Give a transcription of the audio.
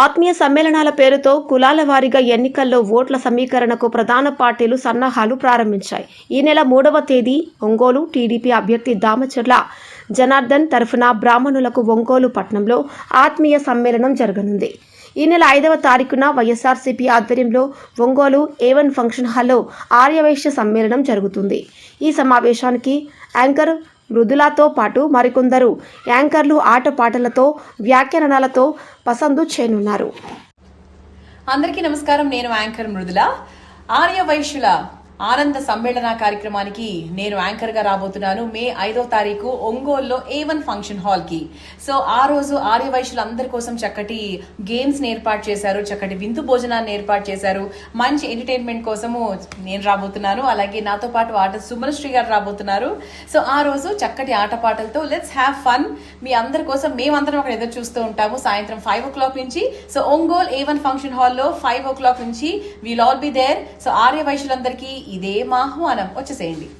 ఆత్మీయ సమ్మేళనాల పేరుతో కులాల వారీగా ఎన్నికల్లో ఓట్ల సమీకరణకు ప్రధాన పార్టీలు సన్నాహాలు ప్రారంభించాయి. ఈ నెల మూడవ తేదీ ఒంగోలు టీడీపీ అభ్యర్థి దామచర్ల జనార్దన్ తరఫున బ్రాహ్మణులకు ఒంగోలు పట్టణంలో ఆత్మీయ సమ్మేళనం జరగనుంది. ఈ నెల ఐదవ తారీఖున వైఎస్ఆర్సీపీ ఆధ్వర్యంలో ఒంగోలు ఏవన్ ఫంక్షన్ హాల్లో ఆర్యవైశ్య సమ్మేళనం జరుగుతుంది. ఈ సమావేశానికి యాంకర్ మృదులాతో పాటు మరికొందరు యాంకర్లు ఆటపాటలతో వ్యాఖ్యానాలతో పసందు చేయనున్నారు. అందరికీ నమస్కారం. నేను యాంకర్ మృదుల. ఆర్య వైశ్యుల ఆనంద సమ్మేళన కార్యక్రమానికి నేను యాంకర్గా రాబోతున్నాను. మే ఐదో తారీఖు ఒంగోలులో ఏ వన్ ఫంక్షన్ హాల్కి సో ఆ రోజు ఆర్య కోసం చక్కటి గేమ్స్ ఏర్పాటు చేశారు. చక్కటి విందు భోజనాన్ని ఏర్పాటు చేశారు. మంచి ఎంటర్టైన్మెంట్ కోసము నేను రాబోతున్నాను. అలాగే నాతో పాటు ఆట సుమనశ్రీ గారు రాబోతున్నారు. సో ఆ రోజు చక్కటి ఆటపాటలతో లెట్స్ హ్యావ్ ఫన్ మీ అందరి కోసం మేమందరం అక్కడ ఎదురు చూస్తూ ఉంటాము. సాయంత్రం ఫైవ్ ఓ క్లాక్ నుంచి. So Ongole A one function హాల్లో ఫైవ్ ఓ క్లాక్ నుంచి. We'll all be there so Arya వైశ్యులందరికీ ఇదే మా ఆహ్వానం. వచ్చేసేయండి.